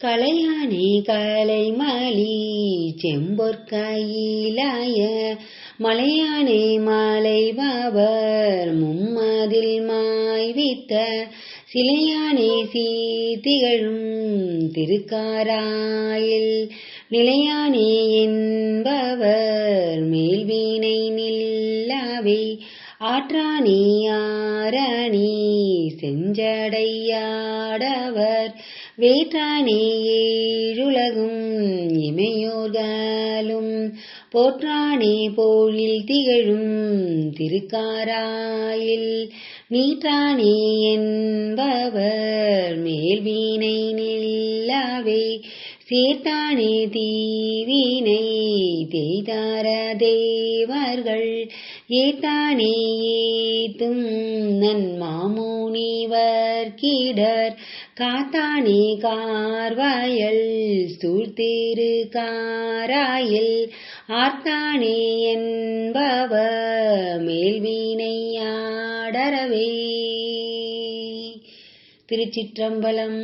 கலையானே கலைமலி செம்பொற்கையிலாய மலையானே பாபர் மும்மாதில் மாய்வித்த சிலையானே சீர்திகழும் திருக்காராயில். நிலையானே என்பவர் மேல்வீணை நில்லாவே ஆற்றானே ஆரணி செஞ்சடையாடவர். வேற்றானே ஏழுலகும் இமையோர்காலும் போற்றானே போழில் திகழும் திருக்காராயில். நீற்றானே என்பவர் மேல்வீனை நில்லாவே சேர்த்தானே தீவினை தேய்தார தேவர்கள். ஏத்தானே ஏத்தும் நன்மாமுனிவர் கீடர் காத்தானே கார்வாயல் சூழ்த்திரு காராயில் ஆர்த்தானே என்பவ மேல்வீனையாடரவே திருச்சிற்றம்பலம்